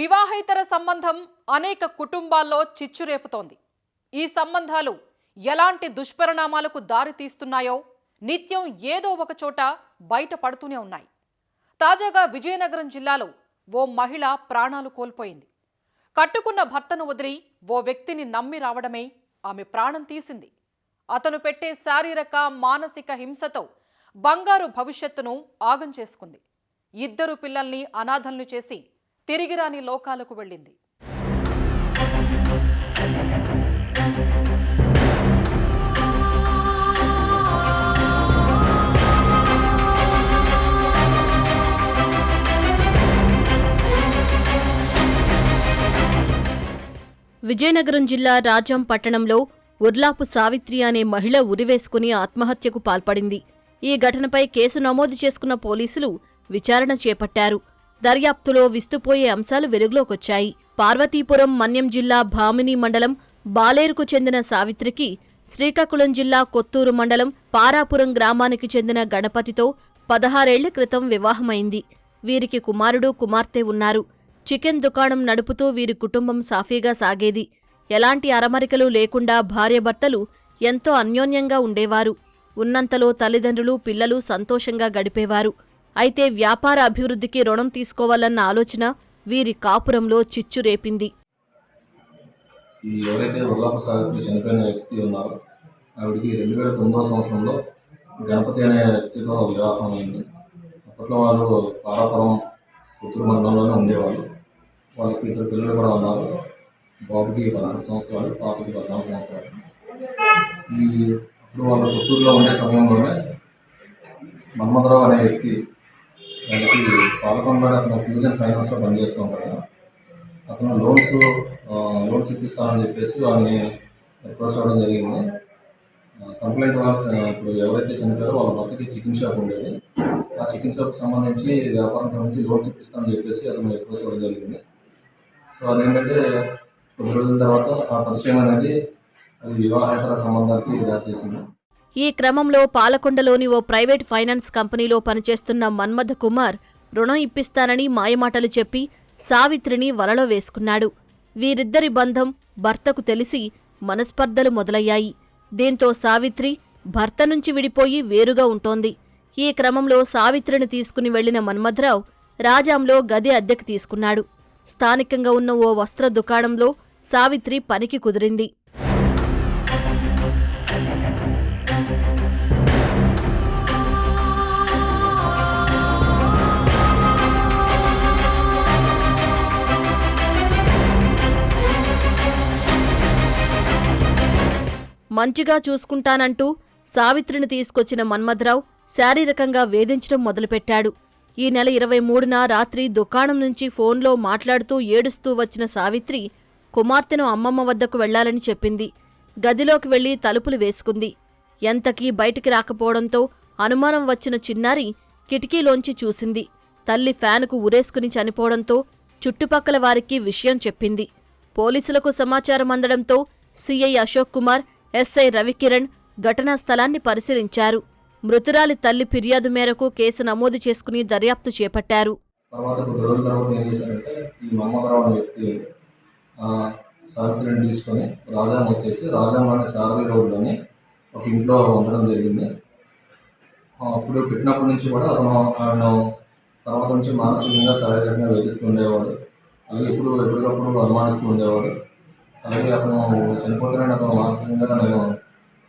వివాహేతర సంబంధం అనేక కుటుంబాల్లో చిచ్చురేపుతోంది. ఈ సంబంధాలు ఎలాంటి దుష్పరిణామాలకు దారితీస్తున్నాయో నిత్యం ఏదో ఒక చోట బయటపడుతూనే ఉన్నాయి. తాజాగా విజయనగరం జిల్లాలో ఓ మహిళ ప్రాణాలు కోల్పోయింది. కట్టుకున్న భర్తను వదిలి ఓ వ్యక్తిని నమ్మి రావడమే ఆమె ప్రాణం తీసింది. అతను పెట్టే శారీరక మానసిక హింసతో బంగారు భవిష్యత్తును ఆగం చేసుకుంది. ఇద్దరు పిల్లల్ని అనాథల్ని చేసి తిరిగి రాని లోకాలకు వెళ్ళింది. విజయనగరం జిల్లా రాజాం పట్టణంలో ఉర్లాపు సావిత్రి అనే మహిళ ఉరివేసుకుని ఆత్మహత్యకు పాల్పడింది. ఈ ఘటనపై కేసు నమోదు చేసుకున్న పోలీసులు విచారణ చేపట్టారు. దర్యాప్తులో విస్తుపోయే అంశాలు వెలుగులోకొచ్చాయి. పార్వతీపురం మన్యం జిల్లా భామిని మండలం బాలేరుకు చెందిన సావిత్రికి శ్రీకాకుళం జిల్లా కొత్తూరు మండలం పారాపురం గ్రామానికి చెందిన గణపతితో పదహారేళ్ళ క్రితం వివాహమైంది. వీరికి కుమారుడు కుమార్తె ఉన్నారు. చికెన్ దుకాణం నడుపుతూ వీరి కుటుంబం సాఫీగా సాగేది. ఎలాంటి అరమరికలు లేకుండా భార్యభర్తలు ఎంతో అన్యోన్యంగా ఉండేవారు. ఉన్నంతలో తల్లిదండ్రులు పిల్లలు సంతోషంగా గడిపేవారు. అయితే వ్యాపార అభివృద్ధికి రుణం తీసుకోవాలన్న ఆలోచన వీరి కాపురంలో చిచ్చు రేపింది. ఈ ఎవరైతే ఉల్లాప సావిత్రి చనిపోయిన వ్యక్తి ఉన్నారో ఆవిడికి రెండు వేల తొమ్మిదో సంవత్సరంలో గణపతి అనే వ్యక్తితో వివాహం అయింది. అప్పట్లో వాళ్ళు పారాపురం పుత్తూరు మండలంలోనే ఉండేవాళ్ళు. వాళ్ళకి ఇద్దరు పిల్లలు కూడా ఉన్నారు. బాబుకి పదహారు సంవత్సరాలు పాపకి పద్నాలుగు సంవత్సరాలు. ఈ అప్పుడు వాళ్ళు పుత్తూరులో ఉండే సమయంలోనే మన్మధరావు అనే వ్యక్తి వాళ్ళకి పాలకొండ అతను ఫ్యూజన్ ఫైనాన్స్లో పనిచేస్తూ ఉంటాడు అతను లోన్స్ లోన్స్ ఇప్పిస్తానని చెప్పేసి వాళ్ళని అప్రోచ్ అవ్వడం జరిగింది. కంప్లైంట్ వాళ్ళ ఇప్పుడు ఎవరైతే చనిపోయారో వాళ్ళ భర్తకి చికెన్ షాప్ ఉండేది. ఆ చికెన్ షాప్కి సంబంధించి వ్యాపారం సంబంధించి లోన్స్ ఇప్పిస్తానని చెప్పేసి అతను అప్రోచ్ అవ్వడం జరిగింది. సో అదేంటంటే కొద్ది రోజుల తర్వాత ఆ పరిచయం అనేది అది వివాహేతర సంబంధానికి దారితీసింది ఈ క్రమంలో పాలకొండలోని ఓ ప్రైవేట్ ఫైనాన్స్ కంపెనీలో పనిచేస్తున్న మన్మథ కుమార్ రుణం ఇప్పిస్తానని మాయమాటలు చెప్పి సావిత్రిని వలలో వేసుకున్నాడు. వీరిద్దరి బంధం భర్తకు తెలిసి మనస్పర్ధలు మొదలయ్యాయి. దీంతో సావిత్రి భర్త నుంచి విడిపోయి వేరుగా ఉంటోంది. ఈ క్రమంలో సావిత్రిని తీసుకుని వెళ్ళిన మన్మథరావు రాజాంలో గది అద్దెకు తీసుకున్నాడు. స్థానికంగా ఉన్న ఓ వస్త్ర దుకాణంలో సావిత్రి పనికి కుదిరింది. మంచిగా చూసుకుంటానంటూ సావిత్రిని తీసుకొచ్చిన మన్మథరావు శారీరకంగా వేధించడం మొదలుపెట్టాడు. ఈ నెల ఇరవై మూడున రాత్రి దుకాణం నుంచి ఫోన్లో మాట్లాడుతూ ఏడుస్తూ వచ్చిన సావిత్రి కుమార్తెను అమ్మమ్మ వద్దకు వెళ్ళాలని చెప్పింది. గదిలోకి వెళ్ళి తలుపులు వేసుకుంది. ఎంతకీ బయటికి రాకపోవడంతో అనుమానం వచ్చిన చిన్నారి కిటికీలోంచి చూసింది. తల్లి ఫ్యానుకు ఉరేసుకుని చనిపోవడంతో చుట్టుపక్కల వారికి విషయం చెప్పింది. పోలీసులకు సమాచారం అందడంతో సీఐ అశోక్ కుమార్ ఎస్ఐ రవికిరణ్ ఘటనా స్థలాన్ని పరిశీలించారు. మృతురాలి తల్లి ఫిర్యాదు మేరకు కేసు నమోదు చేసుకుని దర్యాప్తు చేపట్టారు. తర్వాత కొద్ది రోజుల తర్వాత ఏం చేశారంటే ఈ మమ్మదరావు అనే వ్యక్తి సావిత్రిని తీసుకొని రాజాం వచ్చేసి రాజాంలోని సారథి రోడ్లోని ఒక ఇంట్లో ఉండడం జరిగింది. అప్పుడు పెట్టినప్పటి నుంచి కూడా అతను ఆయన తర్వాత నుంచి మానసికంగా శారీరకంగా వేధిస్తూ ఉండేవాడు. అలాగే ఎప్పుడు ఎప్పటికప్పుడు అనుమానిస్తూ ఉండేవాడు. అలాగే అతను చనిపోతున్నాడు అతను మానసికంగా నేను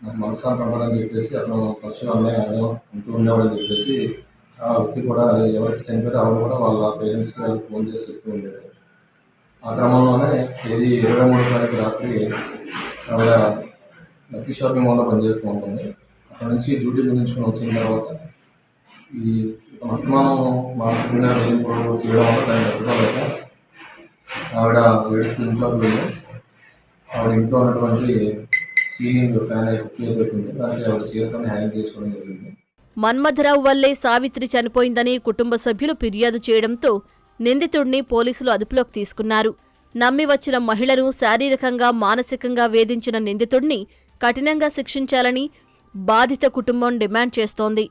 నాకు మనశ్శాంతి ఉండదని చెప్పేసి అతను తరచుగా అమ్మాయి ఆయన ఉంటూ ఉండేవాడని చెప్పేసి ఆ వ్యక్తి కూడా ఎవరికి చనిపోయారో ఆవిడ కూడా వాళ్ళ పేరెంట్స్కి వాళ్ళకి ఫోన్ చేసి చెప్తూ ఉండేది ఆ క్రమంలోనే ఏది ఇరవై మూడు తారీఖు రాత్రి ఆవిడ లక్కీ షాపింగ్ మాల్లో పనిచేస్తూ ఉంటుంది. అక్కడ నుంచి డ్యూటీ ముగించుకొని వచ్చిన తర్వాత ఈ అస్తమానం మానసికంగా వెళ్ళిపోవడం చేయడం వల్ల దాన్ని తట్టుకోలేక ఆవిడ ఏడుస్తూ ఇంట్లోకి వెళ్ళి ఆవిడ ఇంట్లో ఉన్నటువంటి సీలింగ్ ఫ్యాన్ హుక్ దానికి ఆవిడ చీరతోనే హ్యాంగ్ చేసుకోవడం జరిగింది. మన్మథరావు వల్లే సావిత్రి చనిపోయిందని కుటుంబ సభ్యులు ఫిర్యాదు చేయడంతో నిందితుడిని పోలీసులు అదుపులోకి తీసుకున్నారు. నమ్మి వచ్చిన మహిళను శారీరకంగా మానసికంగా వేధించిన నిందితుడిని కఠినంగా శిక్షించాలని బాధిత కుటుంబం డిమాండ్ చేస్తోంది.